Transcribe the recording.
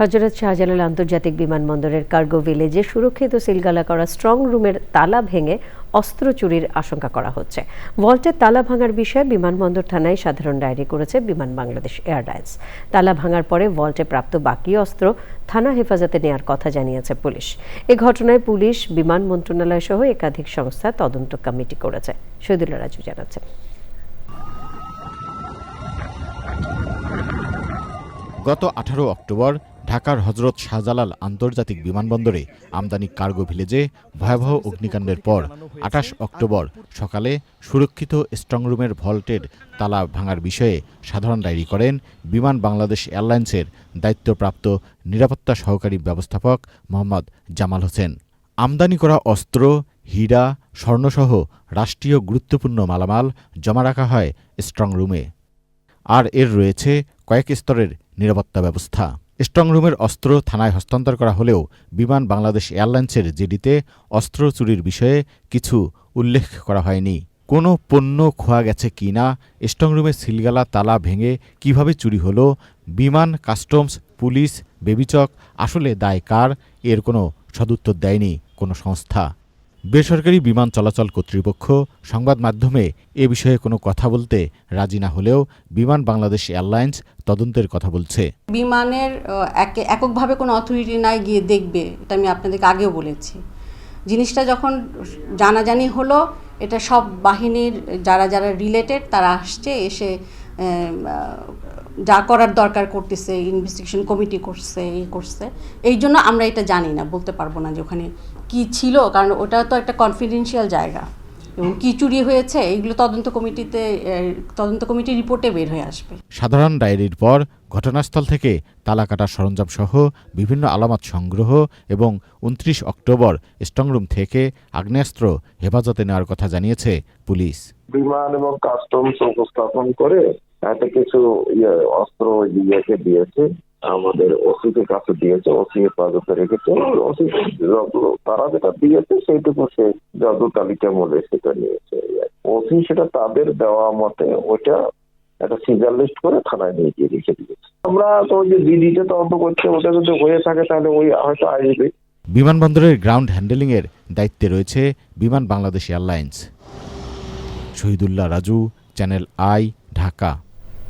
হজরত শাহজালাল আন্তর্জাতিক বিমানবন্দরের কার্গো ভিলেজে সুরক্ষিত সিলগালা করা স্ট্রং রুমের তালা ভেঙে অস্ত্র চুরির আশঙ্কা করা হচ্ছে। ভল্টের তালা ভাঙার বিষয়ে বিমানবন্দর থানায় সাধারণ ডায়েরি করেছে বিমান বাংলাদেশ এয়ারলাইন্স। তালা ভাঙার পরে ভল্টে প্রাপ্ত বাকি অস্ত্র থানা হেফাজতে নেয়ার কথা জানিয়েছে পুলিশ। এ ঘটনায় পুলিশ, বিমান মন্ত্রণালয় সহ একাধিক সংস্থা তদন্ত কমিটি করেছে শহীদুল্লাহ রাজু জানাচ্ছেন গত আঠারো অক্টোবর ঢাকার হজরত শাহজালাল আন্তর্জাতিক বিমানবন্দরে আমদানি কার্গো ভিলেজে ভয়াবহ অগ্নিকাণ্ডের পর আঠাশ অক্টোবর সকালে সুরক্ষিত স্ট্রংরুমের ভল্টের তালা ভাঙার বিষয়ে সাধারণ ডায়েরি করেন বিমান বাংলাদেশ এয়ারলাইন্সের দায়িত্বপ্রাপ্ত নিরাপত্তা সহকারী ব্যবস্থাপক মোহাম্মদ জামাল হোসেন। আমদানি করা অস্ত্র, হীরা, স্বর্ণসহ রাষ্ট্রীয় গুরুত্বপূর্ণ মালামাল জমা রাখা হয় স্ট্রংরুমে আর এর রয়েছে কয়েক স্তরের নিরাপত্তা ব্যবস্থা। স্ট্রংরুমের অস্ত্র থানায় হস্তান্তর করা হলেও বিমান বাংলাদেশ এয়ারলাইন্সের জিডিতে অস্ত্র চুরির বিষয়ে কিছু উল্লেখ করা হয়নি। কোনো পণ্য খোয়া গেছে কি না স্ট্রংরুমের সিলগালা তালা ভেঙে কীভাবে চুরি হলো, বিমান, কাস্টমস, পুলিশ বেবিচক আসলে দায় কার, এর কোনো সদুত্তর দেয়নি কোনো সংস্থা। বেসরকারি বিমান চলাচল কর্তৃপক্ষ সংবাদ মাধ্যমে এ বিষয়ে কোনো কথা বলতে রাজি না হলেও বিমান বাংলাদেশ এয়ারলাইন্স তদন্তের কথা বলছে। বিমানের এককভাবে কোনো অথরিটি নাই গিয়ে দেখবে, এটা আমি আপনাদেরকে আগেও বলেছি। জিনিসটা যখন জানাজানি হলো, এটা সব বাহিনীর যারা যারা রিলেটেড তারা আসছে, এসে যা করার দরকার করতেছে ইনভেস্টিগেশন কমিটি করছে এই করছে এই জন্য আমরা এটা জানি না বলতে পারব না যে ওখানে কি ছিল কারণ ওটা তো একটা কনফিডেন্সিয়াল জায়গা। এবং কী চুরি হয়েছে এইগুলো তদন্ত কমিটিতে তদন্ত কমিটির রিপোর্টে বের হয়ে আসবে। সাধারণ ডায়েরির পর ঘটনাস্থল থেকে তালা কাটার সরঞ্জাম সহ বিভিন্ন আলামত সংগ্রহ এবং উনত্রিশ অক্টোবর স্ট্রংরুম থেকে আগ্নেয়াস্ত্র হেফাজতে নেওয়ার কথা জানিয়েছে পুলিশ। বিমান এবং কাস্টমস উপস্থাপন করে একটা কিছু ইয়ে অস্ত্র ইয়েকে দিয়েছে, আমাদের ওসিকে কাছে দিয়েছে, ওসি হেফাজতে রেখেছে, ওসি তারা যেটা দিয়েছে সেইটুকু সে যত তালিকা মধ্যে সেটা নিয়েছে। ওসি সেটা তাদের দেওয়া মতে ওইটা একটা সিজার লিস্ট করে থানায় নিয়ে গিয়ে রেখে দিয়েছে। আমরা তো ওই যে দিদিতে তদন্ত করছে ওটা যদি হয়ে থাকে তাহলে ওই হয়তো আসবে। বিমানবন্দরের গ্রাউন্ড হ্যান্ডেলিংয়ের দায়িত্বে রয়েছে Biman Bangladesh airlines. Shahidullah Raju, channel I, Dhaka.